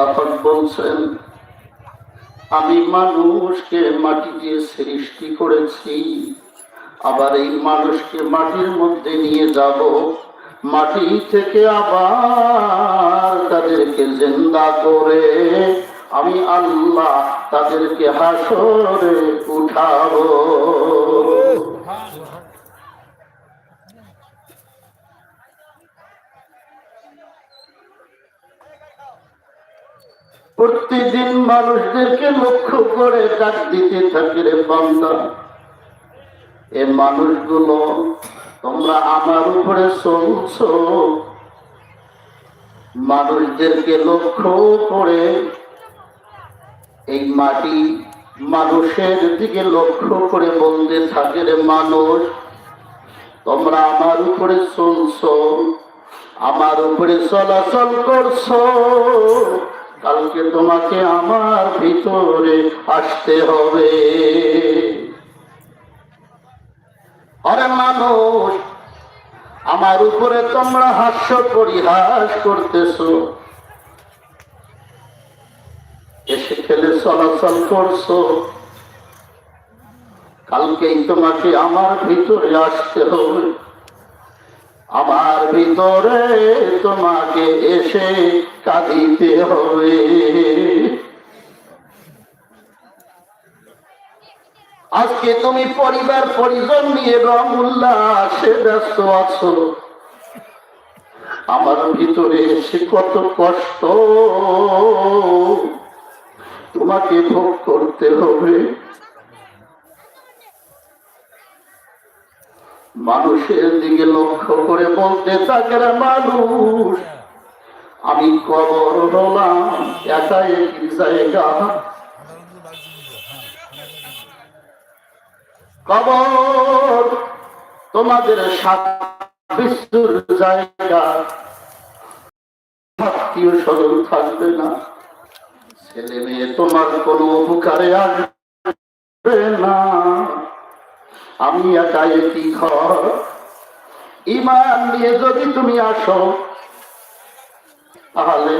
আল্লাহ বলছেন, আমি মানুষকে মাটি দিয়ে সৃষ্টি করেছি, আবার এই মানুষকে মাটির মধ্যে নিয়ে যাব, মাটি থেকে আবার তাদেরকে জিন্দা করে আমি আল্লাহ তাদেরকে হাসরে উঠাবো। প্রতিদিন মানুষদেরকে লক্ষ্য করে ডাক দিতে থাকে রে বান্দা। এ মানুষগুলো, তোমরা আমার উপরে চলছ। মানুষদেরকে লক্ষ্য করে এই মাটি মানুষের দিকে লক্ষ্য করে বলতে থাকে রে মানুষ, তোমরা আমার উপরে চলছ, আমার উপরে চলাচল করছ। কালকে তোমাকে আমার ভিতরে আসতে হবে। আরে মানুষ, আমার উপরে তোমরা হাস্য পরিহাস করতেছো। এসে খেলে চলাচল করছ। কালকেই তোমাকে আমার ভিতরে আসতে হবে। ভিতরে তোমাকে এসে কাঁদিতে হবে। আজকে তুমি পরিবার, পরিজন নিয়ে রং উল্লাসে ব্যস্ত আছো। আমার ভিতরে এসে কত কষ্ট। তোমাকে ভোগ করতে হবে। মানুষের দিকে লক্ষ্য করে বলতে থাকে মানুষ, আমি কবর কবর তোমাদের বিশ্বর জায়গা। আত্মীয় স্বজন থাকবে না, ছেলে মেয়ে তোমার কোনো উপকারে আসবে না। আমি একাই কি ঘর। ইমান নিয়ে যদি তুমি আসো, তাহলে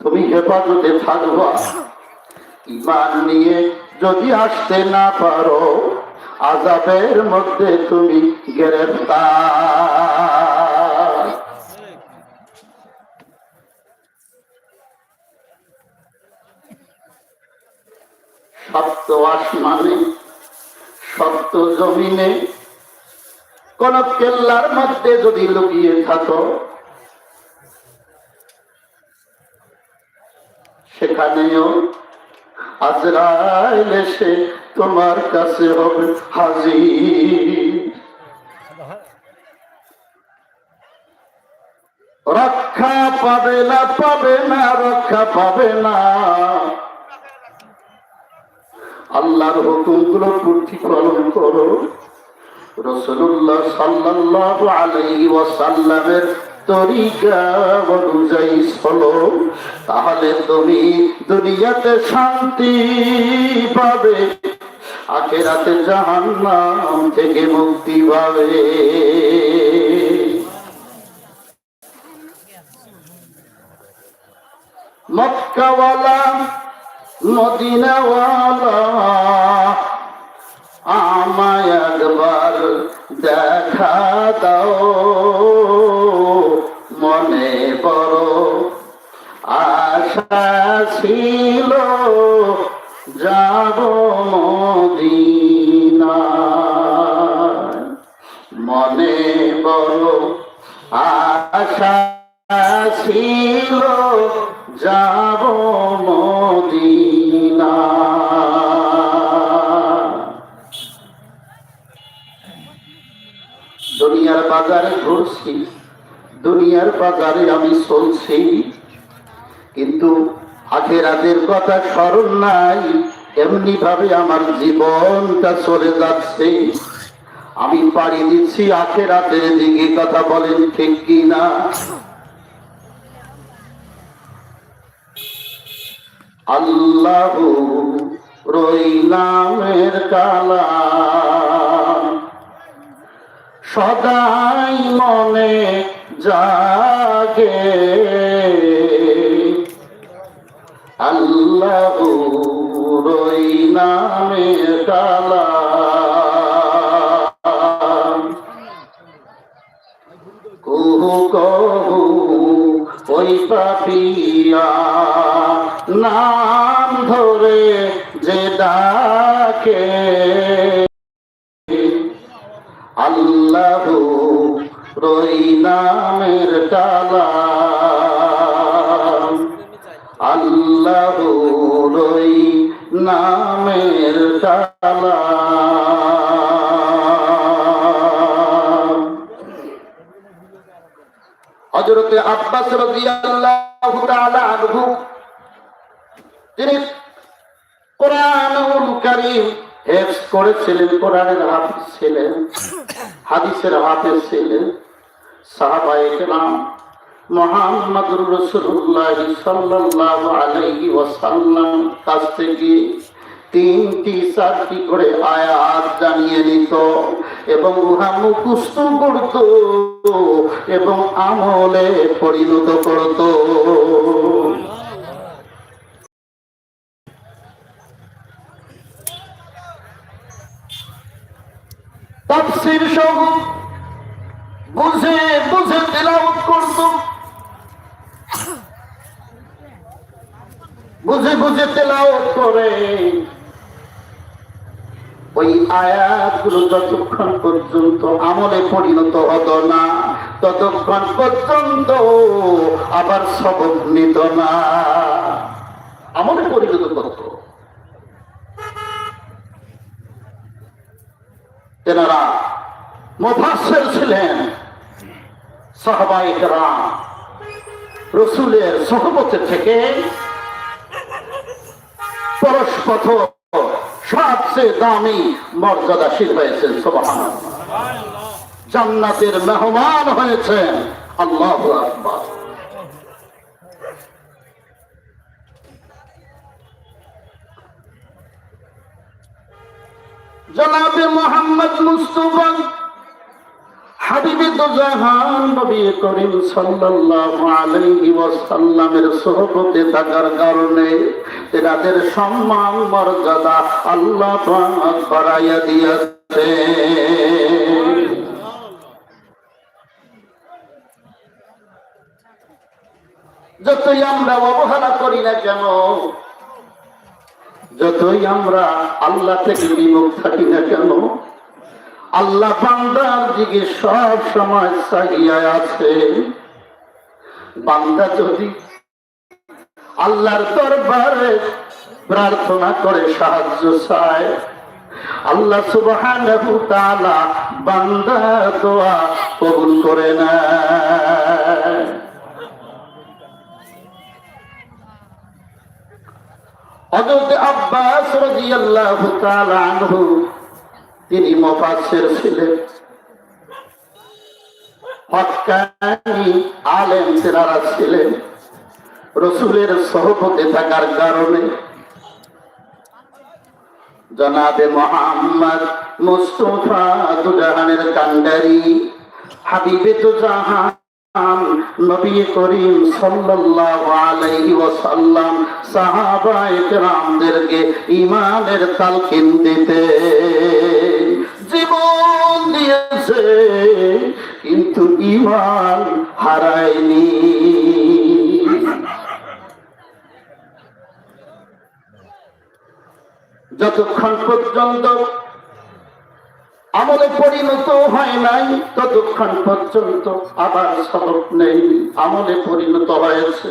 তুমি হেফাজতে থাকবা। ইমান নিয়ে যদি আসতে না পারো আজাবের মধ্যে তুমি গ্রেফতার। সপ্ত আসমানে সপ্ত জমিনে কোন কেল্লার মধ্যে যদি লুকিয়ে থাকো, সেখানেও আজরাইল এসে তোমার কাছে হবে হাজির। রক্ষা পাবে না পাবে না, রক্ষা পাবে না। আল্লাহর হুকুমগুলো প্রতিফলন করো। রসুল্লাহ সাল্লাহ আলাইহি ওয়াসাল্লামের তরিকা অনুযায়ী চলো। তাহলে তুমি দুনিয়াতে শান্তি পাবে, আখেরাতে জাহান্নাম থেকে মুক্তি পাবে। মক্কাওয়ালা মদিনাওয়ালা আমায় একবার দেখা দাও। মনে বড় আশা ছিল যাব মদিনা মনে বড় আশা ছিল যাব বাজারে দুনিয়ার বাজারে আমি চলছি, কিন্তু আখেরাতের কথা স্মরণ নাই এমনি ভাবে আমার জীবনটা চলে যাচ্ছে। আমি পাড়ি দিচ্ছি আখেরাতের দিকে কথা বলেন ঠিক কিনা। আল্লাহ রইলামের কালা সদাই মনে জাগে। আল্লাহ রই নামে কালা কুহু কহু ওই পাপিয়া নাম ধরে যে ডাকে। আল্লাহ রই নামের কালা আল্লাহ রই নামের কালা হজরতে আব্বাস রাদিয়াল্লাহু তাআলা আনহু, তিনি কোরআনুল কারীম হেফজ করেছিলেন, কোরআনের হাফিজ ছিলেন। হাদিসের হাফিজ ছিলেন সাহাবায়ে কেরাম মোহাম্মদুর রাসূলুল্লাহ সাল্লাল্লাহু আলাইহি ওয়াসাল্লাম কাছ থেকে তিনটি, চারটি করে আয়াত জানিয়ে নিত এবং উহা মুখস্থ করত এবং আমলে পরিণত করত। তাফসীর সহ বুঝে বুঝে তেলাওয়াত করত। বুঝে বুঝে তেলাওয়াত করে। ওই আয়াতগুলো যতক্ষণ পর্যন্ত আমলে পরিণত হতো না, ততক্ষণ পর্যন্ত আবার সবক নিত না। আমলে পরিণত করত। তেনারা মুফাসসির ছিলেন সাহাবায়ে কেরাম। রসুলের সহবতে থেকে পরস্পর সবচেয়ে দামি মর্যাদাশীল হয়েছেন, সুবহানাল্লাহ। জান্নাতের মেহমান হয়েছেন, আল্লাহ আকবার। জনাবে মোহাম্মদ মুস্তফা। হাবিবে তো জাহান নবী করিম সাল্লাল্লাহু আলাইহি ওয়াসাল্লামের সোহবতে থাকার কারণে তাদের সম্মান, মর্যাদা আল্লাহ পাক বাড়াইয়া দিয়েছে। যতই আমরা অবহেলা করি না কেন যতই আমরা আল্লাহ থেকে বিমুখ থাকি না কেন, আল্লাহ বান্দার দিকে সব সময় চাহিয়া আছে। বান্দা যদি আল্লাহর দরবারে প্রার্থনা করে সাহায্য চায়, আল্লাহ তাআলা বান্দা দোয়া কবুল করে না তিনি ছিলেন। আলেম তেনারা ছিলেন। রসুলের সহপতে থাকার কারণে জনাবে মোহাম্মদ মুস্তফা দুজাহানের কান্ডারি হাবিবে তো জাহান নবী করিম সাল্লাল্লাহু আলাইহি ওয়াসাল্লাম সাহাবায়ে ঈমানের তালকিন দিতে জীবন দিয়েছে, কিন্তু ঈমান হারায়নি। যতক্ষণ পর্যন্ত আমলে পরিণত হয় নাই, ততক্ষণ পর্যন্ত আবার সবক নেই। আমলে পরিণত হয়েছে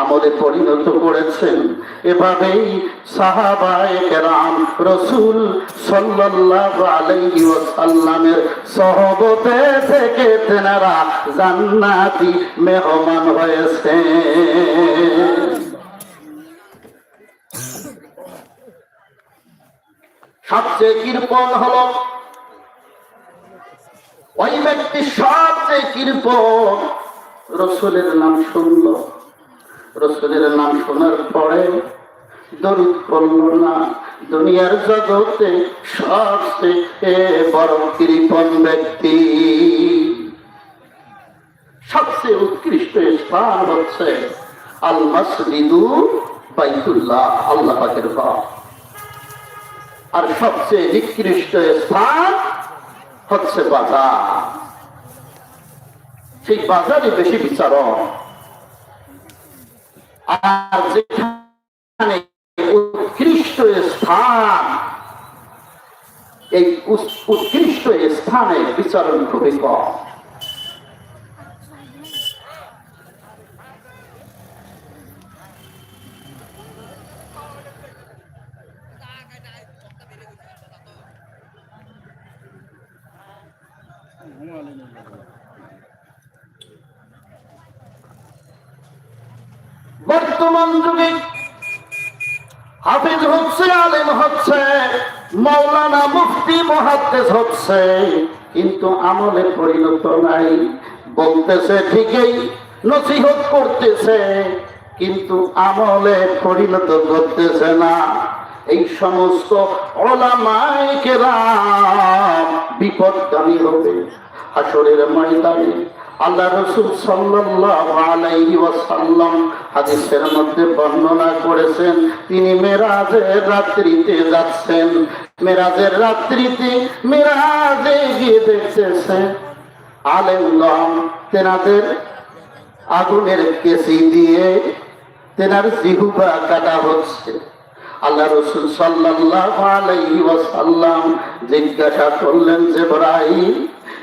আমলে পরিণত করেছেন। এভাবেই সাহাবায়ে কেরাম রসুল সাল্লাল্লাহু আলাইহি ওয়াসাল্লামের সহবতে থেকে তেনারা জান্নাতি মেহমান হয়েছে সবচেয়ে কৃপণ হলো ওই ব্যক্তি সবচেয়ে কৃপণ রসুলের নাম শুনল। রসুলের নাম শোনার পরে দরুদ পড়ল না। দুনিয়ার জগতে সবচেয়ে বড় কৃপণ ব্যক্তি, সবচেয়ে উৎকৃষ্ট স্থান হচ্ছে আল মসজিদু বাইতুল্লাহ, আল্লাহ পাকের ঘর। আর সবচেয়ে নিকৃষ্ট স্থান হচ্ছে বাজার। সেই বাজারই বেশি বিচারক আর যেখানে উৎকৃষ্ট স্থান, এই উৎকৃষ্ট স্থানে বিচারণ খুবই কম। বর্তমান যুগে হাফিজ হচ্ছে, আলেম হচ্ছে মৌলানা মুফতি মহাদ্দেশ হচ্ছে, কিন্তু আমলে পরিণত নাই। বলতেছে, ঠিকই নসিহত করতেছে, কিন্তু আমলে পরিণত করতেছে না। এই সমস্ত ওলামায়ে কেরাম বিপদগামী হবে হাসরের ময়দানে আল্লাহ রসুল ওয়াসাল্লাম হাদিসের মধ্যে বর্ণনা করেছেন, তিনি মেরাজের রাত্রিতে যাচ্ছেন। মেরাজের রাত্রিতে মেরাজে গিয়ে দেখতেছেন আলেমগণ তেনাদের আগুনের কেসি দিয়ে তেনার জিহুবা কাটা হচ্ছে। আল্লাহ রসুল সাল্লাল্লাহু আলাইহি ওয়াসাল্লাম জিজ্ঞাসা করলেন যে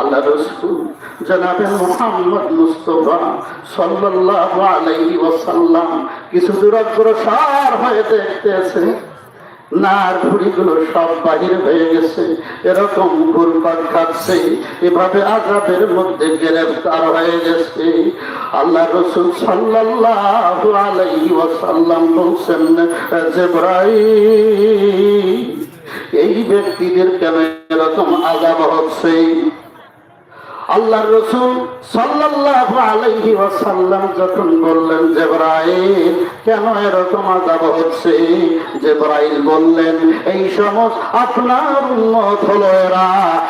আল্লাহ রসুল জনাবে মোহাম্মদ মুস্তফা সাল্লাল্লাহু আলাইহি ওয়াসাল্লাম। কিছু দূর অগ্রসর হয়ে দেখতেছে। নার ভুড়িগুলো সব বাহির হয়ে গেছে। এরকম ঘুরপাক খাচ্ছে। এভাবে আজাবের মধ্যে গ্রেফতার হয়ে গেছে। আল্লাহ রসুল সাল্লাল্লাহু আলাইহি ওয়াসাল্লাম বলছেন, জিবরাইল, এই ব্যক্তিদের কেন এরকম আজাব হচ্ছে? আল্লাহ রসুল সাল্লাল্লাহু আলাইহি ওয়াসাল্লাম যখন বললেন, জেবরাইল, কেন এরকম আযাব হচ্ছে? জেবরাইল বললেন, এই সমস্ত আপনার উম্মত হলো এরা।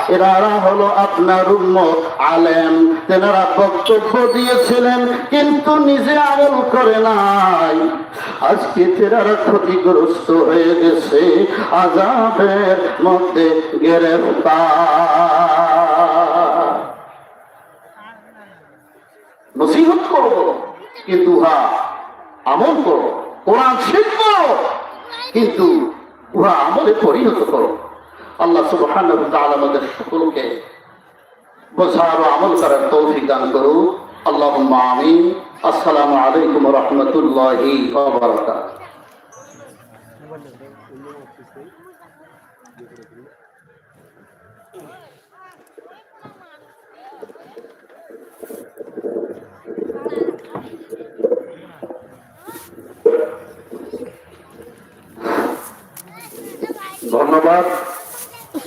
এরা হলো আপনার উম্মত আলেম। তেনারা বক্তব্য দিয়েছিলেন, কিন্তু নিজে আমল করে নাই। আজকে তেনারা ক্ষতিগ্রস্ত হয়ে গেছে। আজাবের মধ্যে গ্রেফতার। নসিহত করব কিন্তু উহা আমল করো। কোরআন শিখব কিন্তু উহা আমলে পরিণত করো। আল্লাহ সুবহান আমাদের সকলকে বোঝার আমল করার তৌফিক দান করুন। আল্লাহ আমিন। আসসালামু আলাইকুম রাহমাতুল্লাহি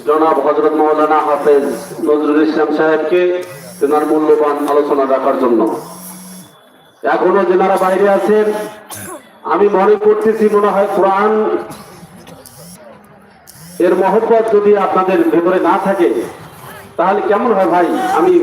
জনাব হজরত মৌলানা হাফেজ নজরুল ইসলাম সাহেবকে তেনার মূল্যবান আলোচনা রাখার জন্য। এখনও যেনারা বাইরে আছেন, আমি মনে করতেছি মনে হয় কোরআন এর মহব্বত যদি আপনাদের ভেতরে না থাকে, তাহলে কেমন হয় ভাই? আমি